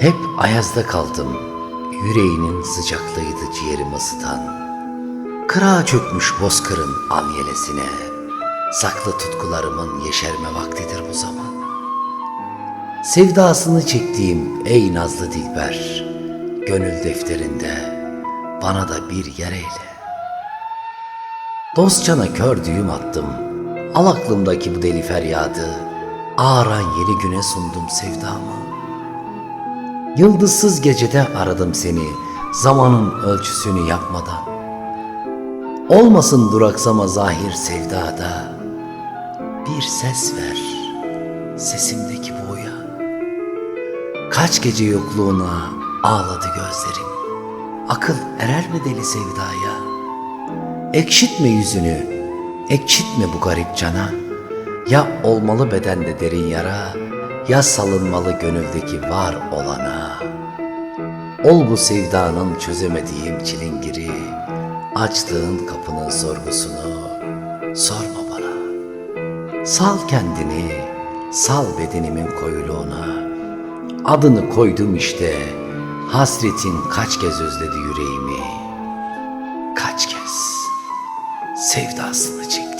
Hep ayazda kaldım. Yüreğinin sıcaklığıydı ciğerimi ısıtan. Kırağa çökmüş bozkırın al yelesine. Saklı tutkularımın yeşerme vaktidir bu zaman. Sevdasını çektiğim ey nazlı dilber, gönül defterinde bana da bir yer eyle. Dostçana kör düğüm attım, al aklımdaki bu deli feryadı, ağaran yeni güne sundum sevdamı. Yıldızsız gecede aradım seni, zamanın ölçüsünü yapmadan. Olmasın duraksama zahir sevdada, bir ses ver, sesimdeki bu uyan. Kaç gece yokluğuna ağladı gözlerim. Akıl erer mi deli sevdaya? Ekşitme yüzünü, ekşitme bu garip cana. Ya olmalı bedende derin yara, ya salınmalı gönüldeki var olana. Ol bu sevdanın çözemediğim çilingiri, açtığın kapının sorgusunu sorma bana. Sal kendini, sal bedenimin koyuluğuna. Adını koydum işte, hasretin kaç kez özledi yüreğimi. Kaç kez sevdasını çekti.